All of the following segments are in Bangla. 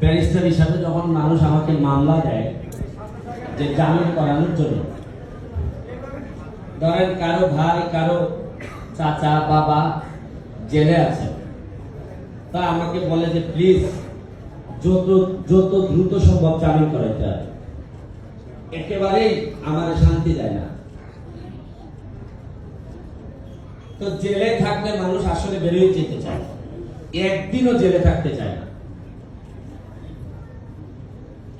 ব্যারিস্টার হিসাবে যখন মানুষ আমাকে মামলা দেয় যে জামিন করানোর জন্য, ধরেন কারও ভাই, কারও চাচা, বাবা জেলে আছে, তা আমাকে বলে যে, প্লিজ যত যত দ্রুত সম্ভব জামিন করাইতে হবে একেবারেই আমার শান্তি দেয় না। তো জেলে থাকলে মানুষ আসলে বেরিয়ে যেতে চায়। একদিনও জেলে থাকতে চায় না।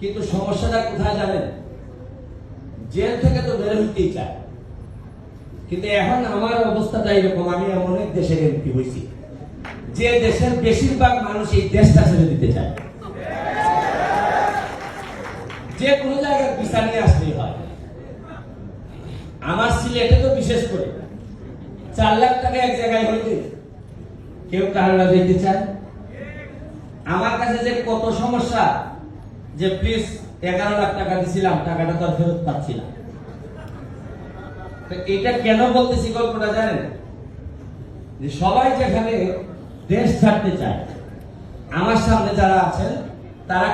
কিন্তু সমস্যাটা কোথায় জানেন? জেল থেকে তো বের হইতেই চায়। কিন্তু এখন আমার অবস্থাটা এরকম, আমি এমন এক দেশের এমপি হয়েছি যে দেশের বেশিরভাগ মানুষ এই দেশটা ছেড়ে দিতে চায়। যে কোনো জায়গায় বিচার নিয়ে আসলেই হয়। আমার সিলেটে তো বিশেষ করে। চার লাখ টাকা এক জায়গায় হইলে কেউ কানাডা যেতে চায়। আমার কাছে যে কত সমস্যা, যে প্লিজ এগারো লাখ টাকা দিছিলাম, টাকাটা তো ফেরত পাচ্ছি না। এটা কেন বলতেছি গল্পটা জানেন? যে সবাই যেখানে দেশ ছাড়তে চায়, আমার সামনে যারা আছেন, তারা